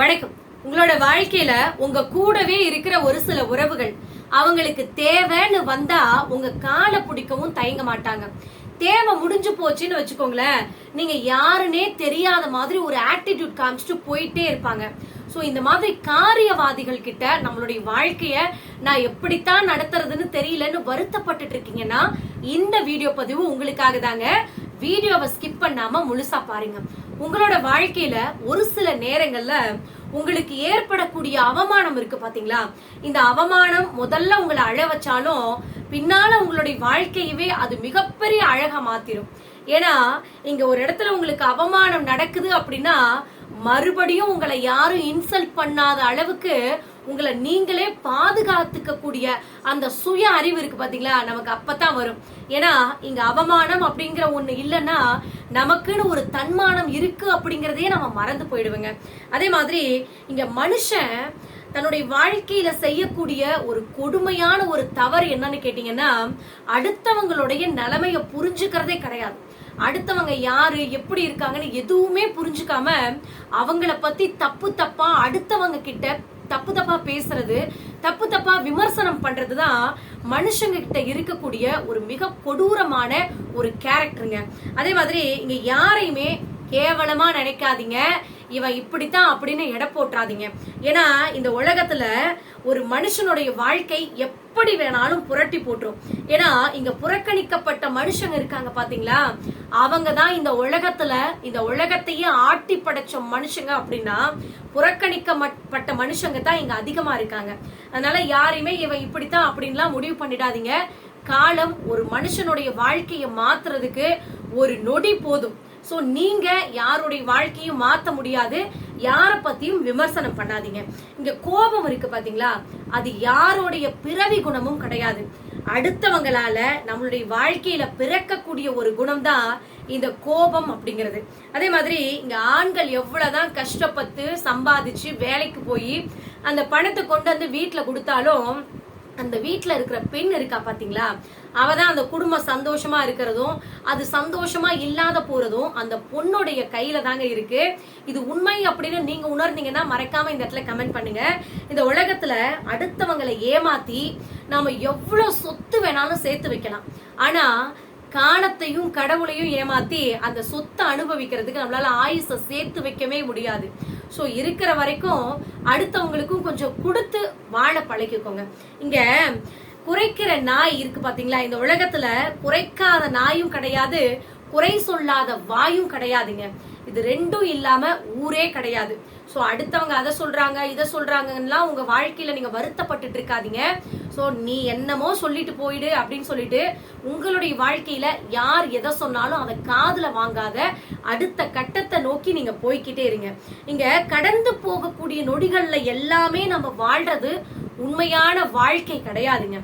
வணக்கம். உங்களோட வாழ்க்கையில உங்க கூடவே இருக்கிற ஒரு சில உறவுகள் அவங்களுக்கு தேவைன்னு வந்தா உங்க காலை பிடிக்கவும் தயங்க மாட்டாங்க. தேவை முடிஞ்சு போச்சுன்னு வச்சுக்கோங்களேன் நீங்க யாருன்னே தெரியாத மாதிரி ஒரு ஆட்டிடியூட் காமிச்சிட்டு போயிட்டே இருப்பாங்க. ஸோ இந்த மாதிரி காரியவாதிகள் கிட்ட நம்மளுடைய வாழ்க்கைய நான் எப்படித்தான் நடத்துறதுன்னு தெரியலன்னு வருத்தப்பட்டுட்டு இருக்கீங்கன்னா இந்த வீடியோ பதிவு உங்களுக்காக தாங்க வீடியோவை ஸ்கிப் பண்ணாம முழுசா பாருங்க. உங்களோட வாழ்க்கையில ஒரு சில நேரங்கள்ல உங்களுக்கு ஏற்படக்கூடிய அவமானம் இருக்கு பாத்தீங்களா? இந்த அவமானம் முதல்ல உங்களை அழ வச்சாலும் பின்னால உங்களுடைய வாழ்க்கையவே அது மிகப்பெரிய அழகா மாத்திரும். ஏன்னா இங்க ஒரு இடத்துல உங்களுக்கு அவமானம் நடக்குது அப்படின்னா மறுபடியும் உங்களை யாரும் இன்சல்ட் பண்ணாத அளவுக்கு உங்களை நீங்களே பாதுகாத்துக்க கூடிய அந்த சுய அறிவு இருக்கு பாத்தீங்களா? நமக்கு அப்பதான் வரும். ஏன்னா இங்க அவமானம் அப்படிங்கிற ஒண்ணு இல்லைன்னா நமக்குன்னு ஒரு தன்மானம் இருக்கு அப்படிங்கறதையே நம்ம மறந்து போயிடுவோங்க. அதே மாதிரி இங்க மனுஷன் தன்னுடைய வாழ்க்கையில செய்யக்கூடிய ஒரு கொடுமையான ஒரு தவறு என்னன்னு கேட்டீங்கன்னா அடுத்தவங்களுடைய நிலைமைய புரிஞ்சுக்கிறதே கிடையாது. அடுத்தவங்க யாரு எப்படி இருக்காங்கன்னு எதுவுமே புரிஞ்சுக்காம அவங்கள பத்தி தப்பு தப்பா அடுத்தவங்க கிட்ட தப்பு தப்பா பேசுறது தப்பு தப்பா விமர்சனம் பண்றதுதான் மனுஷங்க கிட்ட இருக்கக்கூடிய ஒரு மிக கொடூரமான ஒரு கேரக்டருங்க அதே மாதிரி இங்க யாரையுமே கேவலமா நினைக்காதீங்க. இவன் இப்படித்தான் அப்படின்னு எடை போட்டுறாதீங்க. ஏன்னா இந்த உலகத்துல ஒரு மனுஷனுடைய வாழ்க்கை எப்படி வேணாலும் புரட்டி போட்டுரும். ஏன்னா இங்க புறக்கணிக்கப்பட்ட மனுஷங்க இருக்காங்க பாத்தீங்களா? அவங்க தான் இந்த உலகத்துல இந்த உலகத்தையே ஆட்டி படைச்ச மனுஷங்க அப்படின்னா புறக்கணிக்கப்பட்ட மனுஷங்க தான் இங்க அதிகமா இருக்காங்க. அதனால யாரையுமே இவன் இப்படித்தான் அப்படின்லாம் முடிவு பண்ணிடாதீங்க. காலம் ஒரு மனுஷனுடைய வாழ்க்கையை மாத்துறதுக்கு ஒரு நொடி போதும். சோ நீங்க யாருடைய வாழ்க்கையும் மாத்த முடியாது. யாரை பத்தியும் விமர்சனம் பண்ணாதீங்க. இங்க கோபம் இருக்கு பாத்தீங்களா? அது யாருடைய பிறவி குணமும் கிடையாது. அடுத்தவங்களால நம்மளுடைய வாழ்க்கையில பிறக்கக்கூடிய ஒரு குணம் தான் இந்த கோபம் அப்படிங்கிறது. அதே மாதிரி இங்க ஆண்கள் எவ்வளவுதான் கஷ்டப்பட்டு சம்பாதிச்சு வேலைக்கு போய் அந்த பணத்தை கொண்டு வந்து வீட்டுல கொடுத்தாலும் அந்த வீட்டில் இருக்கிற பெண் இருக்கா பாத்தீங்களா? அவ தான் அந்த குடும்பம் சந்தோஷமா இருக்கிறதும் அது சந்தோஷமா இல்லாத போறதும் அந்த பொண்ணுடைய கையில தாங்க இருக்கு. இது உண்மை அப்படின்னு நீங்க உணர்ந்தீங்கன்னா மறக்காம இந்த இடத்துல கமெண்ட் பண்ணுங்க. இந்த உலகத்துல அடுத்தவங்களை ஏமாத்தி நாம எவ்வளவு சொத்து வேணாலும் சேர்த்து வைக்கலாம். ஆனா காணத்தையும் கடவுளையும் ஏமாத்தி அந்த சொத்தை அனுபவிக்கிறதுக்கு நம்மளால ஆயுசை சேர்த்து வைக்கவே முடியாது. ஸோ இருக்கிற வரைக்கும் அடுத்தவங்களுக்கும் கொஞ்சம் கொடுத்து வாழ பழகிக்கோங்க. இங்க குறைக்கிற நாய் இருக்கு பாத்தீங்களா? இந்த உலகத்துல குறைக்காத நாயும் கிடையாது குறை சொல்லாத வாயும் கிடையாதுங்க. இது ரெண்டும் இல்லாம ஊரே கிடையாது. ஸோ அடுத்தவங்க அதை சொல்கிறாங்க இதை சொல்றாங்கன்னா உங்கள் வாழ்க்கையில் நீங்கள் வருத்தப்பட்டுட்டு இருக்காதீங்க. ஸோ நீ என்னமோ சொல்லிட்டு போயிடு அப்படின்னு சொல்லிட்டு உங்களுடைய வாழ்க்கையில் யார் எதை சொன்னாலும் அதை காதில் வாங்காத அடுத்த கட்டத்தை நோக்கி நீங்கள் போய்கிட்டே இருங்க. இங்கே கடந்து போகக்கூடிய நொடிகளில் எல்லாமே நம்ம வாழ்றது உண்மையான வாழ்க்கை கிடையாதுங்க.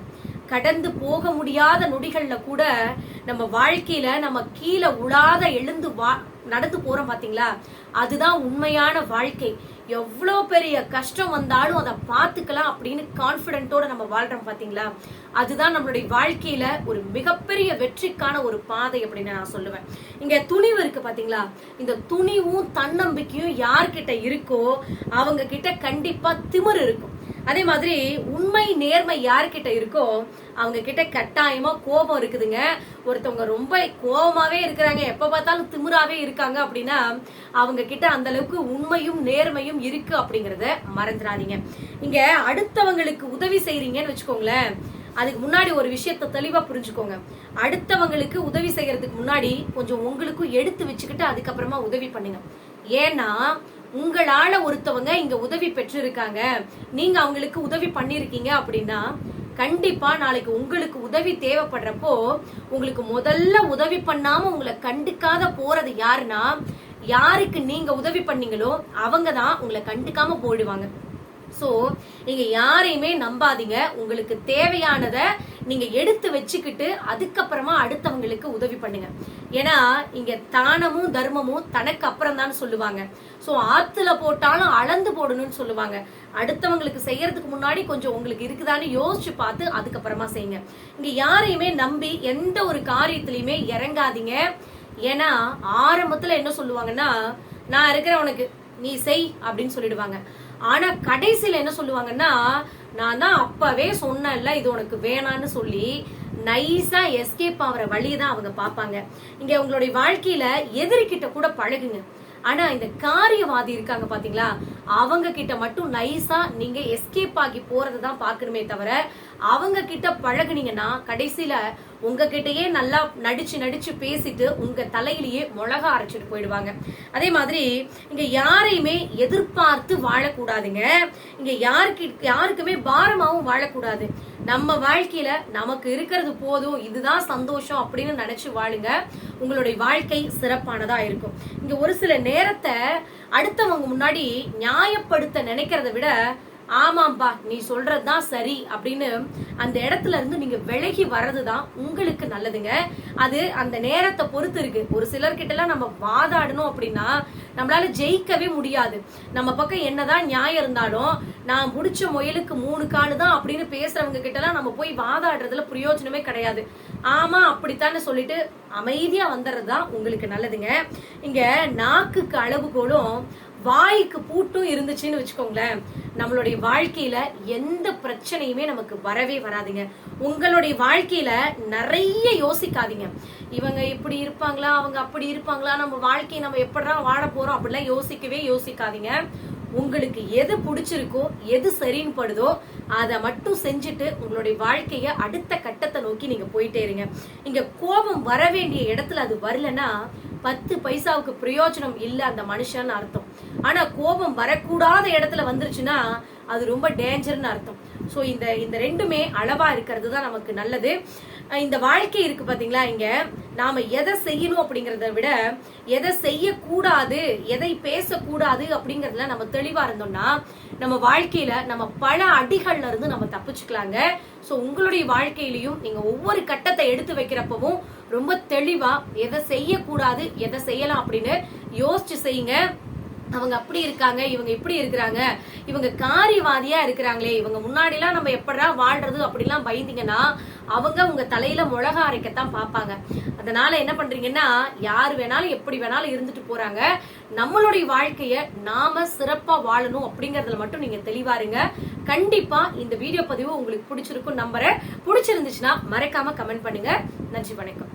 கடந்து போக முடியாத நொடிகள்ல கூட நம்ம வாழ்க்கையில நம்ம கீழே உழாத எழுந்து வா நடந்து போறோம் பாத்தீங்களா? அதுதான் உண்மையான வாழ்க்கை. எவ்வளோ பெரிய கஷ்டம் வந்தாலும் அதை பார்த்துக்கலாம் அப்படின்னு கான்பிடென்ட்டோட நம்ம வாழ்றோம் பாத்தீங்களா? அதுதான் நம்மளுடைய வாழ்க்கையில ஒரு மிகப்பெரிய வெற்றிக்கான ஒரு பாதை அப்படின்னு நான் சொல்லுவேன். இங்க துணிவு இருக்கு பாத்தீங்களா? இந்த துணிவும் தன்னம்பிக்கையும் யார்கிட்ட இருக்கோ அவங்க கிட்ட கண்டிப்பா திமிரு இருக்கும். அதே மாதிரி உண்மை நேர்மை யார்கிட்ட இருக்கோ அவங்க கிட்ட கட்டாயமா கோபம் இருக்குதுங்க. ஒருத்தவங்க ரொம்ப கோபமாவே இருக்கிறாங்க எப்ப பார்த்தாலும் திமிராவே இருக்காங்க அப்படின்னா அவங்க கிட்ட அந்த அளவுக்கு உண்மையும் நேர்மையும் இருக்கு அப்படிங்கறத மறந்துடாதீங்க இங்க அடுத்தவங்களுக்கு உதவி செய்யறீங்கன்னு வச்சுக்கோங்களேன் அதுக்கு முன்னாடி ஒரு விஷயத்த தெளிவா புரிஞ்சுக்கோங்க. அடுத்தவங்களுக்கு உதவி செய்யறதுக்கு முன்னாடி கொஞ்சம் உங்களுக்கும் எடுத்து வச்சுக்கிட்டு அதுக்கப்புறமா உதவி பண்ணுங்க. ஏன்னா உங்களால ஒருத்தவங்க இங்க உதவி பெற்றிருக்காங்க. நீங்க அவங்களுக்கு உதவி பண்ணிருக்கீங்க அப்படின்னா கண்டிப்பா நாளைக்கு உங்களுக்கு உதவி தேவைப்படுறப்போ உங்களுக்கு முதல்ல உதவி பண்ணாம உங்களை கண்டுக்காத போறது யாருன்னா யாருக்கு நீங்க உதவி பண்ணீங்களோ அவங்க தான் உங்களை கண்டுக்காம போயிடுவாங்க. சோ நீங்க யாரையுமே நம்பாதீங்க. உங்களுக்கு தேவையானதை நீங்க எடுத்து வச்சுக்கிட்டு அதுக்கப்புறமா அடுத்தவங்களுக்கு உதவி பண்ணுங்க. ஏன்னா இங்க தானமும் தர்மமும் தனக்கு அப்புறம் தான் சொல்லுவாங்க. சோ ஆத்துல போட்டாலும் அளந்து போடணும்னு சொல்லுவாங்க. அடுத்தவங்களுக்கு செய்யறதுக்கு முன்னாடி கொஞ்சம் உங்களுக்கு இருக்குதான்னு யோசிச்சு பார்த்து அதுக்கப்புறமா செய்யுங்க. இங்க யாரையுமே நம்பி எந்த ஒரு காரியத்திலயுமே இறங்காதீங்க. ஏன்னா ஆரம்பத்துல என்ன சொல்லுவாங்கன்னா நான் இருக்கிற உனக்கு நீ செய் அப்படின்னு சொல்லிடுவாங்க. ஆனா கடைசியில என்ன சொல்லுவாங்கன்னா நான் தான் அப்பவே சொன்னேன்ல இது உனக்கு வேணான்னு சொல்லி நைஸா எஸ்கேப் ஆகிற வழியை தான் அவங்க பார்ப்பாங்க. இங்க உங்களுடைய வாழ்க்கையில எதிரிக்கிட்ட கூட பழகுங்க. ஆனா இந்த காரியவாதி இருக்காங்க பாத்தீங்களா? அவங்க கிட்ட மட்டும் நைஸா நீங்க எஸ்கேப் ஆகி போறதை தான் பார்க்கணுமே தவிர அவங்க கிட்ட பழகுனீங்கன்னா கடைசியில உங்ககிட்டயே நல்லா நடிச்சு நடிச்சு பேசிட்டு உங்க தலையிலேயே மிளகா அரைச்சிட்டு போயிடுவாங்க. அதே மாதிரி இங்க யாரையுமே எதிர்பார்த்து வாழக்கூடாதுங்க. இங்க யாருக்கு யாருக்குமே பாரமாவும் வாழக்கூடாது. நம்ம வாழ்க்கையில நமக்கு இருக்கிறது போதும் இதுதான் சந்தோஷம் அப்படின்னு நினைச்சு வாழுங்க. உங்களுடைய வாழ்க்கை சிறப்பானதா இருக்கும். இங்க ஒரு சில நேரத்தை அடுத்தவங்க முன்னாடி நியாயப்படுத்த நினைக்கிறத விட ஆமாம்பா நீ சொல்றதுதான் சரி அப்படின்னு அந்த இடத்துல இருந்து நீங்க விலகி வர்றதுதான் உங்களுக்கு நல்லதுங்க. அது அந்த நேரத்தை பொறுத்து இருக்கு. ஒரு சிலர்கிட்ட எல்லாம் நம்ம வாதாடணும் அப்படின்னா நம்மளால ஜெயிக்கவே முடியாது. நம்ம பக்கம் என்னதான் நியாயம் இருந்தாலும் நான் முடிச்ச முயலுக்கு மூணு காலு தான் அப்படின்னு பேசுறவங்க கிட்ட எல்லாம் நம்ம போய் வாதாடுறதுல பிரயோஜனமே கிடையாது. ஆமா அப்படித்தானே சொல்லிட்டு அமைதியா வந்துடுறது தான் உங்களுக்கு நல்லதுங்க. இங்க நாக்குக்கு அளவுகோலும் வாய்க்கு பூட்டும் இருந்துச்சுன்னு வச்சுக்கோங்களேன் நம்மளுடைய வாழ்க்கையில எந்த பிரச்சனையுமே நமக்கு வரவே வராதுங்க. உங்களுடைய வாழ்க்கையில நிறைய யோசிக்காதீங்க. இவங்க இப்படி இருப்பாங்களா அவங்க அப்படி இருப்பாங்களா நம்ம வாழ்க்கையை நம்ம எப்படிதான் வாழ போறோம் அப்படிலாம் யோசிக்கவே யோசிக்காதீங்க. உங்களுக்கு எது பிடிச்சிருக்கோ எது சரின்னு படுதோ அதை மட்டும் செஞ்சுட்டு உங்களுடைய வாழ்க்கைய அடுத்த கட்டத்தை நோக்கி நீங்க போயிட்டே இருங்க. இங்க கோபம் வர வேண்டிய இடத்துல அது வரலன்னா பத்து பைசாவுக்கு பிரயோஜனம் இல்லை அந்த மனுஷன் அர்த்தம். ஆனா கோபம் வரக்கூடாத இடத்துல வந்துருச்சுன்னா அது ரொம்ப டேஞ்சர்னு அர்த்தம். ஸோ இந்த இந்த ரெண்டுமே அளவா இருக்கிறது தான் நமக்கு நல்லது. இந்த வாழ்க்கை இருக்கு பாத்தீங்களா இங்க? நாம எதை செய்யணும் அப்படிங்கறத விட எதை செய்யக்கூடாது எதை பேசக்கூடாது அப்படிங்கறதுல நம்ம தெளிவா இருந்தோம்னா நம்ம வாழ்க்கையில நம்ம பல அடிகள்ல இருந்து நம்ம தப்பிச்சுக்கலாங்க. ஸோ உங்களுடைய வாழ்க்கையிலையும் நீங்கள் ஒவ்வொரு கட்டத்தை எடுத்து வைக்கிறப்பவும் ரொம்ப தெளிவாக எதை செய்யக்கூடாது எதை செய்யலாம் அப்படின்னு யோசிச்சு செய்யுங்க. அவங்க அப்படி இருக்காங்க இவங்க இப்படி இருக்கிறாங்க இவங்க காரிவாதியா இருக்கிறாங்களே இவங்க முன்னாடி எல்லாம் நம்ம எப்படா வாழ்றது அப்படிலாம் பயந்தீங்கன்னா அவங்க உங்க தலையில மிளகா அரைக்கத்தான் பார்ப்பாங்க. அதனால என்ன பண்றீங்கன்னா யார் வேணாலும் எப்படி வேணாலும் இருந்துட்டு போறாங்க. நம்மளுடைய வாழ்க்கைய நாம சிறப்பா வாழணும் அப்படிங்கறதுல மட்டும் நீங்க தெளிவாருங்க கண்டிப்பா இந்த வீடியோ பதிவு உங்களுக்கு பிடிச்சிருக்கும் நம்புறேன். பிடிச்சிருந்துச்சுன்னா மறக்காம கமெண்ட் பண்ணுங்க. நன்றி வணக்கம்.